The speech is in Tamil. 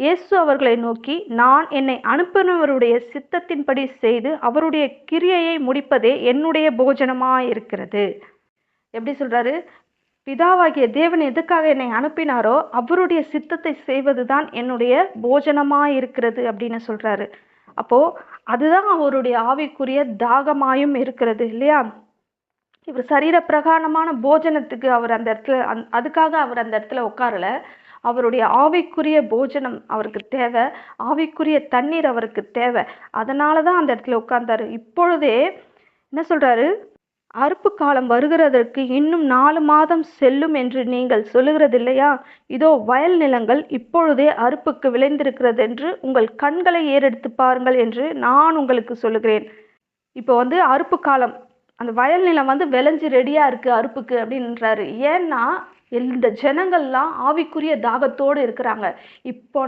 இயேசு அவர்களை நோக்கி நான் என்னை அனுப்பினவருடைய சித்தத்தின்படி செய்து அவருடைய கிரியையை முடிப்பதே என்னுடைய போஜனமாயிருக்கிறது. எப்படி சொல்றாரு? பிதாவாகிய தேவன் எதுக்காக என்னை அனுப்பினாரோ அவருடைய சித்தத்தை செய்வதுதான் என்னுடைய போஜனமாயிருக்கிறது அப்படின்னு சொல்றாரு. அப்போ அதுதான் அவருடைய ஆவிக்குரிய தாகமாயும் இருக்கிறது இல்லையா? இவர் சரீர பிரகாரமான போஜனத்துக்கு அவர் அந்த இடத்துல அந் அதுக்காக அவர் அந்த இடத்துல உட்காரல. அவருடைய ஆவிக்குரிய போஜனம் அவருக்கு தேவை. ஆவிக்குரிய தண்ணீர் அவருக்கு தேவை. அதனால தான் அந்த இடத்துல உட்கார்ந்தாரு. இப்பொழுதே என்ன சொல்றாரு? அறுப்பு காலம் வருகிறதற்கு இன்னும் நாலு மாதம் செல்லும் என்று நீங்கள் சொல்லுகிறது இல்லையா இதோ வயல் நிலங்கள் இப்பொழுதே அறுப்புக்கு விளைந்திருக்கிறது என்று உங்கள் கண்களை ஏறெடுத்து பாருங்கள் என்று நான் உங்களுக்கு சொல்லுகிறேன். இப்போ வந்து அறுப்பு காலம் அந்த வயல் நிலம் வந்து விளைஞ்சு ரெடியாக இருக்குது அறுப்புக்கு அப்படின்றாரு. ஏன்னா இந்த ஜனங்கள்லாம் ஆவிக்குரிய தாகத்தோடு இருக்கிறாங்க. இப்போ